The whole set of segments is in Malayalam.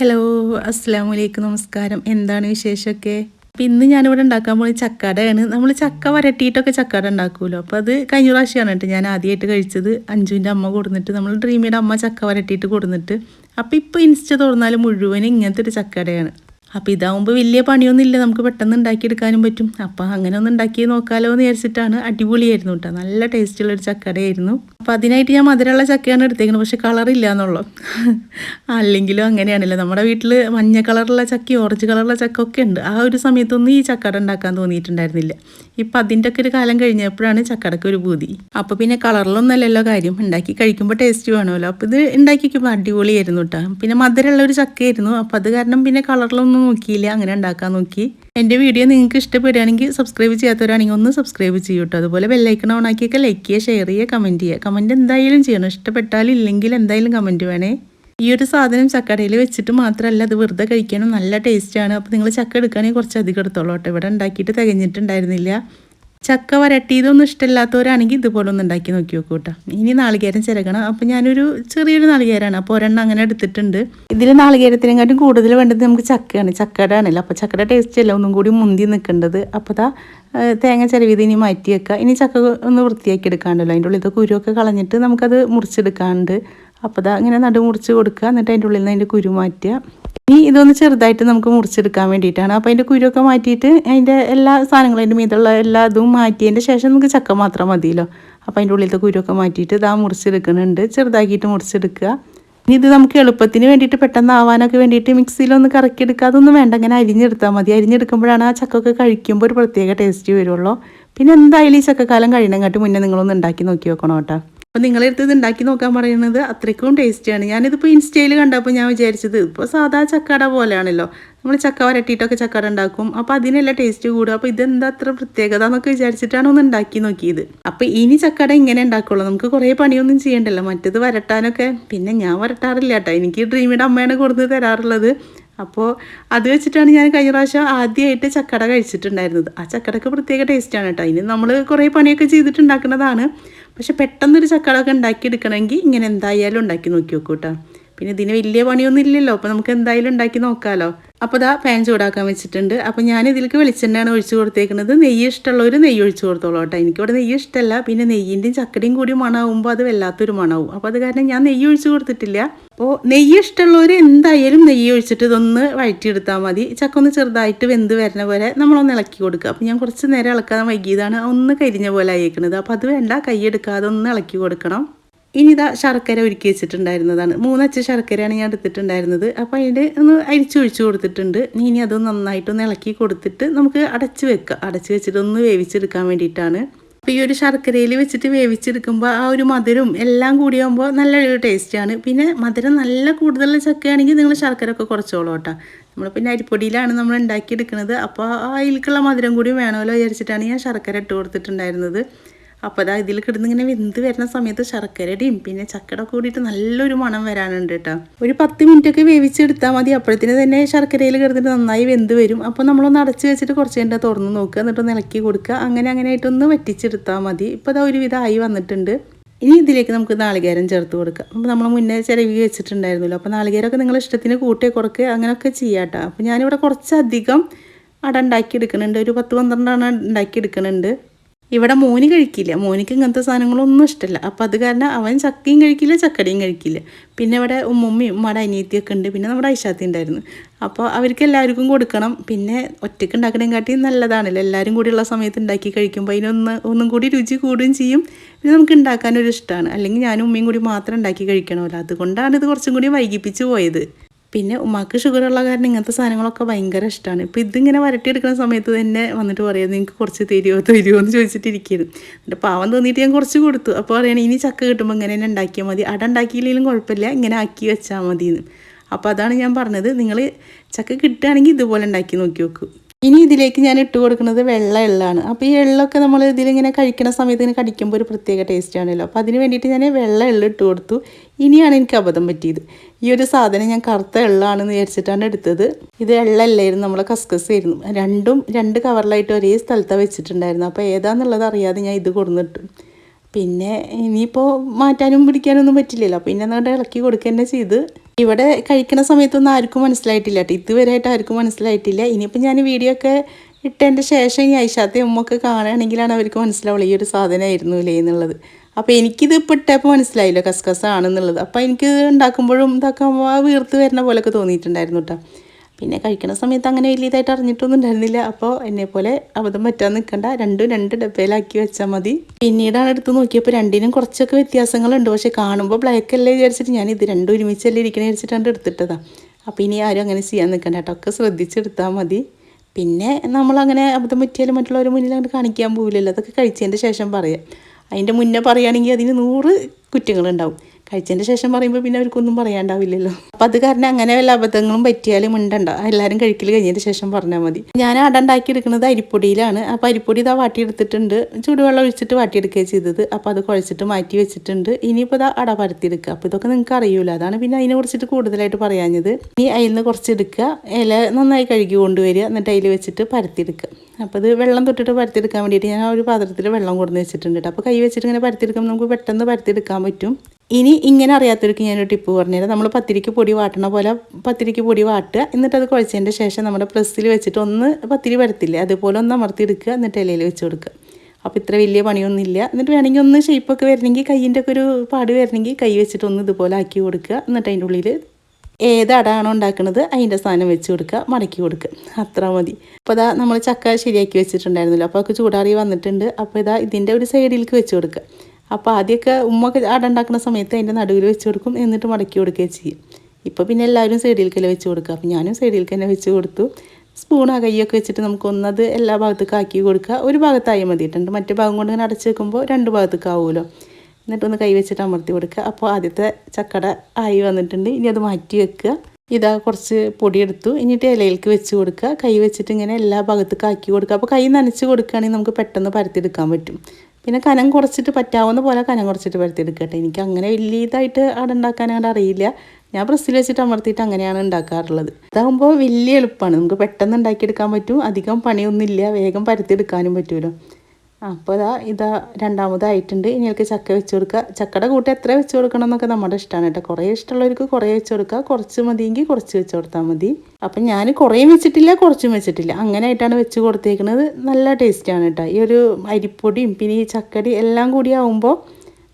ഹലോ അസ്സാം വലൈക്കും നമസ്കാരം. എന്താണ് വിശേഷമൊക്കെ? അപ്പം ഇന്ന് ഞാനിവിടെ ഉണ്ടാക്കാൻ പോകുന്നത് ചക്കടയാണ്. നമ്മൾ ചക്ക വരട്ടിയിട്ടൊക്കെ ചക്കട ഉണ്ടാക്കുമല്ലോ അപ്പോൾ അത് കഴിഞ്ഞ പ്രാവശ്യമാണ് കേട്ടോ ഞാൻ ആദ്യമായിട്ട് കഴിച്ചത്. അഞ്ജുവിന്റെ അമ്മ കൊടുന്നിട്ട് നമ്മൾ ഡ്രീമിയുടെ അമ്മ ചക്ക വരട്ടിയിട്ട് കൊടുന്നിട്ട്. അപ്പോൾ ഇപ്പോൾ ഇൻസ്റ്റ തുറന്നാൽ മുഴുവൻ ഇങ്ങനത്തെ ഒരു ചക്കടയാണ്. അപ്പോൾ ഇതാവുമ്പോൾ വലിയ പണിയൊന്നും ഇല്ല നമുക്ക് പെട്ടെന്ന് ഉണ്ടാക്കിയെടുക്കാനും പറ്റും. അപ്പോൾ അങ്ങനെ ഒന്ന് ഉണ്ടാക്കി നോക്കാലോ എന്ന് വിചാരിച്ചിട്ടാണ് അടിപൊളിയായിരുന്നു കേട്ടോ നല്ല ടേസ്റ്റുള്ള ഒരു ചക്കടയായിരുന്നു. അപ്പോൾ അതിനായിട്ട് ഞാൻ മധുരമുള്ള ചക്കയാണ് എടുത്തേക്കുന്നത്. പക്ഷേ കളറില്ല എന്നുള്ളു. അല്ലെങ്കിലും അങ്ങനെയാണല്ലോ. നമ്മുടെ വീട്ടിൽ മഞ്ഞ കളറുള്ള ചക്ക ഓറഞ്ച് കളറുള്ള ചക്ക ഒക്കെ ഉണ്ട്. ആ ഒരു സമയത്തൊന്നും ഈ ചക്കട ഉണ്ടാക്കാൻ തോന്നിയിട്ടുണ്ടായിരുന്നില്ല. ഇപ്പം അതിന്റെ ഒക്കെ ഒരു കാലം കഴിഞ്ഞപ്പോഴാണ് ചക്കടക്ക് ഒരു പൂതി. അപ്പോൾ പിന്നെ കളറിലൊന്നല്ലല്ലോ കാര്യം. ഉണ്ടാക്കി കഴിക്കുമ്പോൾ ടേസ്റ്റ് വേണമല്ലോ. അപ്പോൾ ഇത് ഉണ്ടാക്കിക്കുമ്പോൾ അടിപൊളിയായിരുന്നു കേട്ടോ പിന്നെ മധുരമുള്ള ഒരു ചക്കയായിരുന്നു. അപ്പോൾ അത് കാരണം പിന്നെ കളറിലൊന്നും നോക്കിയില്ല? അങ്ങനെ ഉണ്ടാക്കാൻ നോക്കി. എന്റെ വീഡിയോ നിങ്ങൾക്ക് ഇഷ്ടപ്പെടുകയാണെങ്കിൽ സബ്സ്ക്രൈബ് ചെയ്യാത്തവരാണെങ്കിൽ ഒന്ന് സബ്സ്ക്രൈബ് ചെയ്യൂ കേട്ടോ അതുപോലെ ബെല്ലൈക്കൺ ഓൺ ആക്കിയൊക്കെ ലൈക്ക് ചെയ്യുക ഷെയർ ചെയ്യുക കമന്റ് ചെയ്യുക. കമന്റ് എന്തായാലും ചെയ്യണം. ഇഷ്ടപ്പെട്ടാലും ഇല്ലെങ്കിൽ എന്തായാലും കമന്റ് വേണേ. ഈ ഒരു സാധനം ചക്കടയിൽ വെച്ചിട്ട് മാത്രമല്ല അത് വെറുതെ കഴിക്കാനും നല്ല ടേസ്റ്റാണ് അപ്പോൾ നിങ്ങൾ ചക്ക എടുക്കുകയാണെങ്കിൽ കുറച്ച് അധികം എടുത്തോളൂ കേട്ടോ. ഇവിടെ ഉണ്ടാക്കിയിട്ട് തികഞ്ഞിട്ടുണ്ടായിരുന്നില്ല. ചക്ക വരട്ടിയതൊന്നും ഇഷ്ടമില്ലാത്തവരാണെങ്കിൽ ഇതുപോലെ ഒന്ന് ഉണ്ടാക്കി നോക്കി നോക്കൂ കേട്ടോ. ഇനി നാളികേരം ചിരകണം. അപ്പോൾ ഞാനൊരു ചെറിയൊരു നാളികേരമാണ് അപ്പോൾ ഒരെണ്ണം അങ്ങനെ എടുത്തിട്ടുണ്ട്. ഇതിൽ നാളികേരത്തിനെക്കാട്ടും കൂടുതൽ വേണ്ടത് നമുക്ക് ചക്കയാണ്. ചക്കയുടെ ആണല്ലോ. അപ്പോൾ ചക്കയുടെ ടേസ്റ്റ് അല്ല? ഒന്നും കൂടി മുന്തി നിൽക്കേണ്ടത്. അപ്പോൾ ദാ തേങ്ങ ചിരവിത് ഇനി മാറ്റി വെക്കുക. ഇനി ചക്ക ഒന്ന് വൃത്തിയാക്കി എടുക്കാണ്ടല്ലോ. അതിന്റെ ഉള്ളിൽ കുരുവൊക്കെ കളഞ്ഞിട്ട് നമുക്കത് മുറിച്ചെടുക്കാണ്ട്. അപ്പോൾ ദാ ഇങ്ങനെ നടു മുറിച്ച് കൊടുക്കുക. എന്നിട്ട് അതിന്റെ ഉള്ളിൽ നിന്ന് അതിന്റെ കുരു മാറ്റുക. ഇനി ഇതൊന്ന് ചെറുതായിട്ട് നമുക്ക് മുറിച്ചെടുക്കാൻ വേണ്ടിയിട്ടാണ്. അപ്പോൾ അതിന്റെ കുരുവൊക്കെ മാറ്റിയിട്ട് അതിന്റെ എല്ലാ സാധനങ്ങളും അതിന്റെ മീതുള്ള എല്ലാ ഇതും മാറ്റിയതിന്റെ ശേഷം നമുക്ക് ചക്ക മാത്രം മതിയല്ലോ. അപ്പോൾ അതിന്റെ ഉള്ളിലത്തെ കുരുവൊക്കെ മാറ്റിയിട്ട് ഇതാ മുറിച്ചെടുക്കുന്നുണ്ട്. ചെറുതാക്കിയിട്ട് മുറിച്ചെടുക്കുക. ഇനി ഇത് നമുക്ക് എളുപ്പത്തിന് വേണ്ടിയിട്ട് പെട്ടെന്ന് ആവാനൊക്കെ വേണ്ടിയിട്ട് മിക്സിയിലൊന്ന് കറക്കിയെടുക്കുക. അതൊന്നും വേണ്ട അങ്ങനെ അരിഞ്ഞെടുത്താൽ മതി. അരിഞ്ഞെടുക്കുമ്പോഴാണ് ആ ചക്കൊക്കെ കഴിക്കുമ്പോൾ ഒരു പ്രത്യേക ടേസ്റ്റ് വരുള്ളൂ. പിന്നെ എന്തായാലും ഈ ചക്കക്കാലം കഴിയണങ്ങാട്ട് മുന്നേ നിങ്ങളൊന്ന് ഉണ്ടാക്കി നോക്കി വെക്കണം കേട്ടോ. അപ്പോൾ നിങ്ങളെടുത്ത് ഇത് ഉണ്ടാക്കി നോക്കാൻ പറയുന്നത് അത്രയ്ക്കും ടേസ്റ്റിയാണ്. ഞാനിതിപ്പോൾ ഇൻസ്റ്റയിൽ കണ്ടപ്പോൾ ഞാൻ വിചാരിച്ചത് ഇപ്പോൾ സാധാ ചക്കട പോലെയാണല്ലോ. നമ്മൾ ചക്ക വരട്ടിയിട്ടൊക്കെ ചക്കട ഉണ്ടാക്കും. അപ്പോൾ അതിനെല്ലാം ടേസ്റ്റ് കൂടും. അപ്പോൾ ഇതെന്താ അത്ര പ്രത്യേകത എന്നൊക്കെ വിചാരിച്ചിട്ടാണ് ഒന്ന് ഉണ്ടാക്കി നോക്കിയത്. അപ്പോൾ ഇനി ചക്കട ഇങ്ങനെ ഉണ്ടാക്കുള്ളൂ. നമുക്ക് കുറേ പണിയൊന്നും ചെയ്യണ്ടല്ലോ. മറ്റത് വരട്ടാനൊക്കെ. പിന്നെ ഞാൻ വരട്ടാറില്ല കേട്ടോ. എനിക്ക് ഡ്രീമിയുടെ അമ്മയാണ് കൊടുത്ത് തരാറുള്ളത്. അപ്പോൾ അത് വെച്ചിട്ടാണ് ഞാൻ കഴിഞ്ഞ പ്രാവശ്യം ആദ്യമായിട്ട് ചക്കട കഴിച്ചിട്ടുണ്ടായിരുന്നത്. ആ ചക്കടക്ക് പ്രത്യേക ടേസ്റ്റാണ് കേട്ടോ അതിന് നമ്മൾ കുറേ പണിയൊക്കെ ചെയ്തിട്ടുണ്ടാക്കുന്നതാണ്. പക്ഷെ പെട്ടെന്നൊരു ചക്കടൊക്കെ ഉണ്ടാക്കിയെടുക്കണമെങ്കിൽ ഇങ്ങനെ എന്തായാലും ഉണ്ടാക്കി നോക്കി നോക്കൂ കേട്ടോ പിന്നെ ഇതിന് വലിയ പണിയൊന്നും ഇല്ലല്ലോ. അപ്പോൾ നമുക്ക് എന്തായാലും ഉണ്ടാക്കി നോക്കാമല്ലോ അപ്പോൾ ഇതാ പാൻ ചൂടാക്കാൻ വെച്ചിട്ടുണ്ട്. അപ്പോൾ ഞാൻ ഇതിലേക്ക് വെളിച്ചെണ്ണയാണ് ഒഴിച്ച് കൊടുത്തേക്കുന്നത്. നെയ്യ് ഇഷ്ടമുള്ളവർ നെയ്യ് ഒഴിച്ച് കൊടുത്തോളൂ കേട്ടോ. എനിക്കിവിടെ നെയ്യ് ഇഷ്ടമല്ല പിന്നെ നെയ്യിന്റെയും ചക്കടിയും കൂടി മണമാകുമ്പോൾ അത് വല്ലാത്തൊരു മണമാവും അപ്പോൾ അത് കാരണം ഞാൻ നെയ്യ് ഒഴിച്ച് കൊടുത്തിട്ടില്ല. അപ്പോൾ നെയ്യ് ഇഷ്ടമുള്ളവർ എന്തായാലും നെയ്യ് ഒഴിച്ചിട്ട് ഇതൊന്ന് വഴറ്റിയെടുത്താൽ മതി. ചക്ക ഒന്ന് ചെറുതായിട്ട് വെന്ത് വരുന്ന പോലെ നമ്മളൊന്ന് ഇളക്കി കൊടുക്കുക. അപ്പോൾ ഞാൻ കുറച്ച് നേരം ഇളക്കാൻ വൈകിയതാണ്. ഒന്ന് കരിഞ്ഞ പോലെ ആയേക്കുന്നത് അപ്പോൾ അത് വേണ്ട. കൈ എടുക്കാതെ ഒന്ന് ഇളക്കി കൊടുക്കണം. ഇനി ഇതാ ശർക്കര ഒരുക്കി വെച്ചിട്ടുണ്ടായിരുന്നതാണ്. മൂന്നച്ച ശർക്കരയാണ് ഞാൻ എടുത്തിട്ടുണ്ടായിരുന്നത്. അപ്പോൾ അതിന്റെ ഒന്ന് അരിച്ചു അരിച്ചൊഴിച്ച് കൊടുത്തിട്ടുണ്ട്. ഇനി അത് നന്നായിട്ടൊന്ന് ഇളക്കി കൊടുത്തിട്ട് നമുക്ക് അടച്ച് വെക്കുക അടച്ച് വെച്ചിട്ട് ഒന്ന് വേവിച്ചെടുക്കാൻ വേണ്ടിയിട്ടാണ്. അപ്പോൾ ഈ ഒരു ശർക്കരയിൽ വെച്ചിട്ട് വേവിച്ചെടുക്കുമ്പോൾ ആ ഒരു മധുരം എല്ലാം കൂടിയാകുമ്പോൾ നല്ലൊരു ടേസ്റ്റാണ് പിന്നെ മധുരം നല്ല കൂടുതൽ ചക്കയാണെങ്കിൽ നിങ്ങൾ ശർക്കര ഒക്കെ കുറച്ചോളൂ കേട്ടോ. നമ്മൾ പിന്നെ അരിപ്പൊടിയിലാണ് നമ്മൾ ഉണ്ടാക്കിയെടുക്കുന്നത്. അപ്പോൾ അതിലേക്കുള്ള മധുരം കൂടി വേണമല്ലോ വിചാരിച്ചിട്ടാണ് ഞാൻ ശർക്കര ഇട്ട് കൊടുത്തിട്ടുണ്ടായിരുന്നത്. അപ്പോൾ അതാ ഇതിൽ കിടന്ന് ഇങ്ങനെ വെന്ത് വരുന്ന സമയത്ത് ശർക്കരയുടെയും പിന്നെ ചക്കയുടെ കൂടിയിട്ട് നല്ലൊരു മണം വരാനുണ്ട് കേട്ടോ. ഒരു പത്ത് മിനിറ്റ് ഒക്കെ വേവിച്ചെടുത്താൽ മതി. അപ്പോഴത്തേന് തന്നെ ശർക്കരയിൽ കിടന്നിട്ട് നന്നായി വെന്ത് വരും. അപ്പോൾ നമ്മളൊന്ന് അടച്ച് വെച്ചിട്ട് കുറച്ച് കഴിഞ്ഞാൽ തുറന്ന് നോക്കുക. എന്നിട്ട് ഒന്ന് ഇളക്കി കൊടുക്കുക. അങ്ങനെ അങ്ങനെ ആയിട്ടൊന്ന് വറ്റിച്ചെടുത്താൽ മതി. ഇപ്പോൾ അതാ ഒരുവിധം ആയി വന്നിട്ടുണ്ട്. ഇനി ഇതിലേക്ക് നമുക്ക് നാളികേരം ചേർത്ത് കൊടുക്കാം. അപ്പോൾ നമ്മൾ മുന്നേ ചിലവി വെച്ചിട്ടുണ്ടായിരുന്നല്ലോ. അപ്പോൾ നാളികേരമൊക്കെ നിങ്ങൾ ഇഷ്ടത്തിന് കൂട്ടി കുറക്കുക അങ്ങനെയൊക്കെ ചെയ്യാം കേട്ടോ. അപ്പോൾ ഞാനിവിടെ കുറച്ചധികം അട ഉണ്ടാക്കി എടുക്കുന്നുണ്ട് ഒരു പത്ത് പന്ത്രണ്ടെണ്ണം ഉണ്ടാക്കി എടുക്കുന്നുണ്ട് ഇവിടെ മോന് കഴിക്കില്ല. മോനിക്ക് ഇങ്ങനത്തെ സാധനങ്ങളൊന്നും ഇഷ്ടമല്ല അപ്പോൾ അത് കാരണം അവൻ ചക്കയും കഴിക്കില്ല ചക്കടയും കഴിക്കില്ല. പിന്നെ ഇവിടെ ഉമ്മമ്മയും ഉമ്മയുടെ അനിയത്തിയൊക്കെ ഉണ്ട്. പിന്നെ നമ്മുടെ ഐശാത്തി ഉണ്ടായിരുന്നു. അപ്പോൾ അവർക്ക് എല്ലാവർക്കും കൊടുക്കണം. പിന്നെ ഒറ്റയ്ക്ക് ഉണ്ടാക്കണേം കാട്ടി നല്ലതാണല്ലോ എല്ലാവരും കൂടിയുള്ള സമയത്ത് ഉണ്ടാക്കി കഴിക്കുമ്പോൾ അതിനൊന്ന് ഒന്നും കൂടി രുചി കൂടുകയും ചെയ്യും. പിന്നെ നമുക്ക് ഉണ്ടാക്കാനൊരു ഇഷ്ടമാണ് അല്ലെങ്കിൽ ഞാനും ഉമ്മയും കൂടി മാത്രം ഉണ്ടാക്കി കഴിക്കണമല്ലോ. അതുകൊണ്ടാണ് ഇത് കുറച്ചും കൂടി വൈകിപ്പിച്ച് പോയത്. പിന്നെ ഉമ്മാക്ക് ഷുഗർ ഉള്ള കാരണം ഇങ്ങനത്തെ സാധനങ്ങളൊക്കെ ഭയങ്കര ഇഷ്ടമാണ് ഇപ്പോൾ ഇതിങ്ങനെ വരട്ടിയെടുക്കുന്ന സമയത്ത് തന്നെ വന്നിട്ട് പറയാം നിങ്ങൾക്ക് കുറച്ച് തരുമോ തരുമോ എന്ന് ചോദിച്ചിട്ടിരിക്കുന്നു എന്നിട്ട് പാവം തോന്നിയിട്ട് ഞാൻ കുറച്ച് കൊടുത്തു. അപ്പോൾ പറയണേ ഇനി ചക്ക കിട്ടുമ്പോൾ ഇങ്ങനെ തന്നെ ഉണ്ടാക്കിയാൽ മതി. അട ഉണ്ടാക്കിയില്ലെങ്കിലും കുഴപ്പമില്ല. ഇങ്ങനെ ആക്കി വെച്ചാൽ മതി എന്ന് അപ്പോൾ അതാണ് ഞാൻ പറഞ്ഞത്. നിങ്ങൾ ചക്ക കിട്ടുകയാണെങ്കിൽ ഇതുപോലെ ഉണ്ടാക്കി നോക്കി നോക്കൂ ഇനി ഇതിലേക്ക് ഞാൻ ഇട്ട് കൊടുക്കുന്നത് വെള്ള എള്ളാണ്. അപ്പോൾ ഈ എള്ളൊക്കെ നമ്മൾ ഇതിലിങ്ങനെ കഴിക്കുന്ന സമയത്ത് ഇങ്ങനെ കടിക്കുമ്പോൾ ഒരു പ്രത്യേക ടേസ്റ്റ് ആണല്ലോ. അപ്പോൾ അതിന് വേണ്ടിയിട്ട് ഞാൻ വെള്ള എള്ള് ഇട്ട് കൊടുത്തു. ഇനിയാണ് എനിക്ക് അബദ്ധം പറ്റിയത്. ഈ ഒരു സാധനം ഞാൻ കറുത്ത എള്ളാണെന്ന് വിചാരിച്ചിട്ടാണ് എടുത്തത്. ഇത് എള്ളല്ലായിരുന്നു നമ്മളെ കസ്കസ് ആയിരുന്നു. രണ്ടും രണ്ട് കവറിലായിട്ട് ഒരേ സ്ഥലത്താണ് വെച്ചിട്ടുണ്ടായിരുന്നു. അപ്പോൾ ഏതാണെന്നുള്ളത് അറിയാതെ ഞാൻ ഇത് കൊടുന്നിട്ടു. പിന്നെ ഇനിയിപ്പോൾ മാറ്റാനും പിടിക്കാനൊന്നും പറ്റില്ലല്ലോ. പിന്നെ എന്നിട്ട് ഇളക്കി കൊടുക്കുക തന്നെ ചെയ്ത്. ഇവിടെ കഴിക്കുന്ന സമയത്തൊന്നും ആർക്കും മനസ്സിലായിട്ടില്ല കേട്ടോ ഇതുവരെയായിട്ട് ആർക്കും മനസ്സിലായിട്ടില്ല. ഇനിയിപ്പോൾ ഞാൻ വീഡിയോ ഒക്കെ ഇട്ടതിന്റെ ശേഷം ഈ ഐഷാത്തെ ഉമ്മൊക്കെ കാണുകയാണെങ്കിലാണ് അവർക്ക് മനസ്സിലാവുള്ളൂ ഈ ഒരു സാധനമായിരുന്നു ഇല്ലേ എന്നുള്ളത്. അപ്പോൾ എനിക്കിത് ഇപ്പോൾ ഇട്ടപ്പോൾ മനസ്സിലായില്ല കസ്കസ് ആണെന്നുള്ളത് അപ്പോൾ എനിക്ക് ഉണ്ടാക്കുമ്പോഴും ഇതാക്കുമ്പോൾ വീർത്ത് വരുന്ന പോലെയൊക്കെ തോന്നിയിട്ടുണ്ടായിരുന്നു കേട്ടോ പിന്നെ കഴിക്കുന്ന സമയത്ത് അങ്ങനെ വലിയതായിട്ട് അറിഞ്ഞിട്ടൊന്നും ഉണ്ടായിരുന്നില്ല. അപ്പോൾ എന്നെപ്പോലെ അബദ്ധം പറ്റാൻ നിൽക്കണ്ട രണ്ടും രണ്ട് ഡബ്ബയിലാക്കി വെച്ചാൽ മതി. പിന്നീടാണ് എടുത്ത് നോക്കിയപ്പോൾ രണ്ടിനും കുറച്ചൊക്കെ വ്യത്യാസങ്ങളുണ്ട്. പക്ഷേ കാണുമ്പോൾ ബ്ലാക്ക് അല്ലേ വിചാരിച്ചിട്ട് ഞാൻ ഇത് രണ്ടും ഒരുമിച്ചല്ലേ ഇരിക്കണേ വിചാരിച്ചിട്ടാണ് എടുത്തിട്ടതാണ് അപ്പോൾ ഇനി ആരും അങ്ങനെ ചെയ്യാൻ നിൽക്കണ്ട കേട്ടോ. ഒക്കെ ശ്രദ്ധിച്ചെടുത്താൽ മതി. പിന്നെ നമ്മളങ്ങനെ അബദ്ധം പറ്റിയാലും മറ്റുള്ളവരുടെ മുന്നിൽ അങ്ങോട്ട് കാണിക്കാൻ പോവില്ലല്ലോ. അതൊക്കെ കഴിച്ചതിന്റെ ശേഷം പറയാം. അതിന്റെ മുന്നേ പറയുകയാണെങ്കിൽ അതിന് നൂറ് കുറ്റങ്ങളുണ്ടാവും. കഴിച്ചതിന്റെ ശേഷം പറയുമ്പോൾ പിന്നെ അവർക്കൊന്നും പറയാണ്ടാവില്ലല്ലോ. അപ്പം അത് കാരണം അങ്ങനെ വല്ല അബദ്ധങ്ങളും പറ്റിയാലും ഉണ്ടണ്ട എല്ലാവരും കഴിക്കൽ കഴിഞ്ഞതിന് ശേഷം പറഞ്ഞാൽ മതി. ഞാൻ അട ഉണ്ടാക്കിയെടുക്കുന്നത് അരിപ്പൊടിയിലാണ്. അപ്പോൾ അരിപ്പൊടി ഇതാ വാട്ടിയെടുത്തിട്ടുണ്ട്. ചൂടുവെള്ളം ഒഴിച്ചിട്ട് വാട്ടിയെടുക്കുകയാണ് ചെയ്തത്. അപ്പോൾ അത് കുഴച്ചിട്ട് മാറ്റി വെച്ചിട്ടുണ്ട്. ഇനിയിപ്പോൾ ഇതാ അട പരത്തിയെടുക്കുക. അപ്പോൾ ഇതൊക്കെ നിങ്ങൾക്ക് അറിയൂല. അതാണ് പിന്നെ അതിനെ കുറിച്ചിട്ട് കൂടുതലായിട്ട് പറയാഞ്ഞത്. ഇനി അതിൽ നിന്ന് കുറച്ച് എടുക്കുക ഇല നന്നായി കഴുകി കൊണ്ടുവരിക. എന്നിട്ട് അതിൽ വെച്ചിട്ട് പരത്തിയെടുക്കുക. അപ്പോൾ ഇത് വെള്ളം തൊട്ടിട്ട് പരത്തിയെടുക്കാൻ വേണ്ടിയിട്ട് ഞാൻ ആ ഒരു പാത്രത്തിൽ വെള്ളം കൊടുന്ന് വെച്ചിട്ടുണ്ട് അപ്പോൾ കൈ വെച്ചിട്ട് ഇങ്ങനെ പരത്തിയെടുക്കുമ്പോൾ നമുക്ക് പെട്ടെന്ന് പരത്തിയെടുക്കാൻ പറ്റും. ഇനി ഇങ്ങനെ അറിയാത്തവർക്ക് ഞാനൊരു ടിപ്പ് പറഞ്ഞുതരാം. നമ്മൾ പത്തിരിക്ക് പൊടി വാട്ടണ പോലെ പത്തിരിക്ക് പൊടി വാട്ടുക. എന്നിട്ട് അത് കുഴച്ചതിന്റെ ശേഷം നമ്മുടെ പ്രസ്സിൽ വെച്ചിട്ട് ഒന്ന് പത്തിരി വരത്തില്ലേ അതുപോലെ ഒന്ന് അമർത്തി എടുക്കുക എന്നിട്ട് ഇലയിൽ വെച്ച് കൊടുക്കുക. അപ്പോൾ ഇത്ര വലിയ പണിയൊന്നുമില്ല. എന്നിട്ട് വേണമെങ്കിൽ ഒന്ന് ഷേപ്പൊക്കെ വരണമെങ്കിൽ കയ്യിന്റെ ഒക്കെ ഒരു പാട് വരണമെങ്കിൽ കൈ വെച്ചിട്ട് ഒന്ന് ഇതുപോലെ ആക്കി കൊടുക്കുക. എന്നിട്ട് അതിന്റെ ഉള്ളിൽ ഏത് അടാണോ ഉണ്ടാക്കുന്നത് അതിന്റെ സാധനം വെച്ച് കൊടുക്കുക. മടക്കി കൊടുക്കുക. അത്ര മതി. അപ്പോൾ ഇതാ നമ്മൾ ചക്ക ശരിയാക്കി വെച്ചിട്ടുണ്ടായിരുന്നല്ലോ. അപ്പോൾ ഒക്കെ ചൂടാറി വന്നിട്ടുണ്ട്. അപ്പോൾ ഇതാ ഇതിന്റെ ഒരു സൈഡിലേക്ക് വെച്ച് കൊടുക്കുക. അപ്പോൾ ആദ്യമൊക്കെ ഉമ്മൊക്കെ അട ഉണ്ടാക്കുന്ന സമയത്ത് അതിന്റെ നടുവിൽ വെച്ച് കൊടുക്കും എന്നിട്ട് മടക്കി കൊടുക്കുകയും ചെയ്യും. ഇപ്പോൾ പിന്നെ എല്ലാവരും സൈഡിലേക്ക് വെച്ച് കൊടുക്കുക. അപ്പോൾ ഞാനും സൈഡിലേക്ക് തന്നെ വെച്ച് കൊടുത്തു. സ്പൂൺ ആ കൈയൊക്കെ വെച്ചിട്ട് നമുക്കൊന്നത് എല്ലാ ഭാഗത്തേക്ക് ആക്കി കൊടുക്കുക. ഒരു ഭാഗത്തായി മതിയിട്ടുണ്ട് മറ്റേ ഭാഗം കൊണ്ട് ഇങ്ങനെ അടച്ച് വെക്കുമ്പോൾ രണ്ട് ഭാഗത്തേക്ക് ആവുമല്ലോ. എന്നിട്ടൊന്ന് കൈ വെച്ചിട്ട് അമർത്തി കൊടുക്കുക. അപ്പോൾ ആദ്യത്തെ ചക്കട ആയി വന്നിട്ടുണ്ട്. ഇനി അത് മാറ്റി വെക്കുക. ഇതാ കുറച്ച് പൊടിയെടുത്തു എന്നിട്ട് ഇലയിലേക്ക് വെച്ച് കൊടുക്കുക. കൈ വെച്ചിട്ട് ഇങ്ങനെ എല്ലാ ഭാഗത്തേക്ക് ആക്കി കൊടുക്കുക. അപ്പോൾ കൈ നനച്ച് കൊടുക്കുകയാണെങ്കിൽ നമുക്ക് പെട്ടെന്ന് പരത്തിയെടുക്കാൻ പറ്റും. പിന്നെ കനം കുറച്ചിട്ട് പറ്റാവുന്ന പോലെ കനം കുറച്ചിട്ട് വരുത്തിയെടുക്കട്ടെ എനിക്ക് അങ്ങനെ വലിയ ഇതായിട്ട് അവിടെ ഉണ്ടാക്കാനായിട്ട് അറിയില്ല. ഞാൻ പ്രസ്സിൽ വെച്ചിട്ട് അമർത്തിയിട്ട് അങ്ങനെയാണ് ഉണ്ടാക്കാറുള്ളത്. ഇതാകുമ്പോൾ വലിയ എളുപ്പമാണ് നമുക്ക് പെട്ടെന്ന് ഉണ്ടാക്കിയെടുക്കാൻ പറ്റും. അധികം പണിയൊന്നുമില്ല. വേഗം പരത്തിയെടുക്കാനും പറ്റുമല്ലോ അപ്പോൾ ഇതാ ഇതാ രണ്ടാമതായിട്ടുണ്ട്. ഇനി എനിക്ക് ചക്ക വെച്ച് കൊടുക്കുക ചക്കയുടെ കൂട്ട് എത്ര വെച്ച് കൊടുക്കണം എന്നൊക്കെ നമ്മുടെ ഇഷ്ടമാണ് കേട്ടോ. കുറേ ഇഷ്ടമുള്ളവർക്ക് കുറേ വെച്ച് കൊടുക്കുക കുറച്ച് മതിയെങ്കിൽ കുറച്ച് വെച്ച് കൊടുത്താൽ മതി. അപ്പം ഞാൻ കുറേയും വെച്ചിട്ടില്ല കുറച്ചും വെച്ചിട്ടില്ല. അങ്ങനെ ആയിട്ടാണ് വെച്ച് കൊടുത്തേക്കുന്നത് നല്ല ടേസ്റ്റാണ് കേട്ടോ. ഈ ഒരു അരിപ്പൊടിയും പിന്നെ ഈ ചക്കടി എല്ലാം കൂടി ആവുമ്പോൾ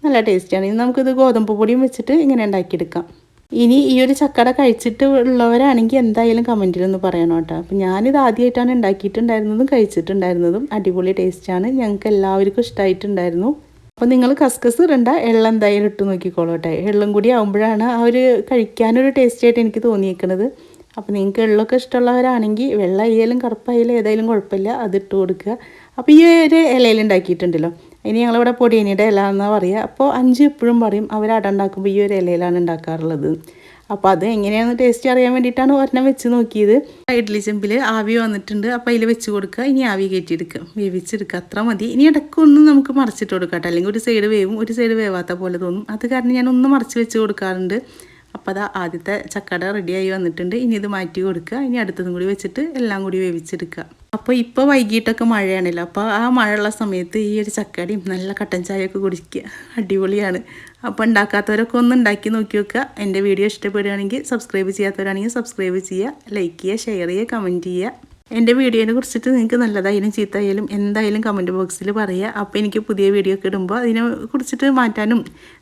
നല്ല ടേസ്റ്റാണ് ഇനി നമുക്കിത് ഗോതമ്പ് പൊടിയും വെച്ചിട്ട് ഇങ്ങനെ ഉണ്ടാക്കിയെടുക്കാം. ഇനി ഈ ഒരു ചക്കട കഴിച്ചിട്ട് ഉള്ളവരാണെങ്കിൽ എന്തായാലും കമന്റിലൊന്ന് പറയണം കേട്ടോ. അപ്പം ഞാനിത് ആദ്യമായിട്ടാണ് ഉണ്ടാക്കിയിട്ടുണ്ടായിരുന്നതും കഴിച്ചിട്ടുണ്ടായിരുന്നതും അടിപൊളി ടേസ്റ്റാണ് ഞങ്ങൾക്ക് എല്ലാവർക്കും ഇഷ്ടമായിട്ടുണ്ടായിരുന്നു അപ്പോൾ നിങ്ങൾ കസ്കസ് ഇടണ്ട എള്ളം എന്തായാലും ഇട്ട് നോക്കിക്കോളൂ എള്ളും കൂടി ആകുമ്പോഴാണ് ആ ഒരു കഴിക്കാനൊരു ടേസ്റ്റായിട്ട് എനിക്ക് തോന്നിയേക്കുന്നത് അപ്പോൾ നിങ്ങൾക്ക് എള്ളൊക്കെ ഇഷ്ടമുള്ളവരാണെങ്കിൽ വെള്ള അയ്യാലും കറുപ്പായാലും ഏതായാലും കുഴപ്പമില്ല അത് ഇട്ട് കൊടുക്കുക. അപ്പോൾ ഈ ഒരു ഇലയിൽ ഉണ്ടാക്കിയിട്ടുണ്ടല്ലോ ഇനി ഞങ്ങളിവിടെ പൊടിയനിയുടെ ഇല എന്നാണ് പറയുക അപ്പോൾ അഞ്ച് എപ്പോഴും പറയും അവർ അട ഉണ്ടാക്കുമ്പോൾ ഈ ഒരു ഇലയിലാണ് ഉണ്ടാക്കാറുള്ളത്. അപ്പോൾ അത് എങ്ങനെയാണ് ടേസ്റ്റ് അറിയാൻ വേണ്ടിയിട്ടാണ് ഒരെണ്ണം വെച്ച് നോക്കിയത്. ഇഡ്ഡലി ചെമ്പിൽ ആവി വന്നിട്ടുണ്ട്. അപ്പോൾ അതിൽ വെച്ച് കൊടുക്കുക. ഇനി ആവി കയറ്റിയെടുക്കുക. വേവിച്ചെടുക്കുക. അത്ര മതി. ഇനി ഇടയ്ക്കൊന്നും നമുക്ക് മറിച്ചിട്ട് കൊടുക്കാം അല്ലെങ്കിൽ ഒരു സൈഡ് വേവും ഒരു സൈഡ് വേവാത്ത പോലെ തോന്നും. അത് കാരണം ഞാൻ ഒന്ന് മറിച്ച് വെച്ച് കൊടുക്കാറുണ്ട്. അപ്പോൾ അത് ആദ്യത്തെ ചക്കട റെഡിയായി വന്നിട്ടുണ്ട്. ഇനി ഇത് മാറ്റി കൊടുക്കുക. ഇനി അടുത്തതും കൂടി വെച്ചിട്ട് എല്ലാം കൂടി വേവിച്ചെടുക്കുക. അപ്പോൾ ഇപ്പോൾ വൈകിട്ടൊക്കെ മഴയാണല്ലോ. അപ്പോൾ ആ മഴയുള്ള സമയത്ത് ഈ ഒരു ചക്കടിയും നല്ല കട്ടൻ ചായയൊക്കെ കുടിക്കുക. അടിപൊളിയാണ്. അപ്പോൾ ഉണ്ടാക്കാത്തവരൊക്കെ ഒന്ന് ഉണ്ടാക്കി നോക്കി വെക്കുക. എന്റെ വീഡിയോ ഇഷ്ടപ്പെടുകയാണെങ്കിൽ സബ്സ്ക്രൈബ് ചെയ്യാത്തവരാണെങ്കിൽ സബ്സ്ക്രൈബ് ചെയ്യുക. ലൈക്ക് ചെയ്യുക ഷെയർ ചെയ്യുക കമന്റ് ചെയ്യുക. എന്റെ വീഡിയോനെ കുറിച്ചിട്ട് നിങ്ങൾക്ക് നല്ലതായാലും ചീത്തയായാലും എന്തായാലും കമന്റ് ബോക്സിൽ പറയുക അപ്പോൾ എനിക്ക് പുതിയ വീഡിയോ ഒക്കെ ഇടുമ്പോൾ അതിനെ കുറിച്ചിട്ട് മാറ്റാനും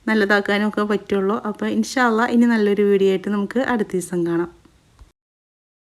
നല്ലതാക്കാനും ഒക്കെ പറ്റുള്ളൂ. അപ്പോൾ ഇൻഷാല്ല ഇനി നല്ലൊരു വീഡിയോ ആയിട്ട് നമുക്ക് അടുത്ത ദിവസം കാണാം.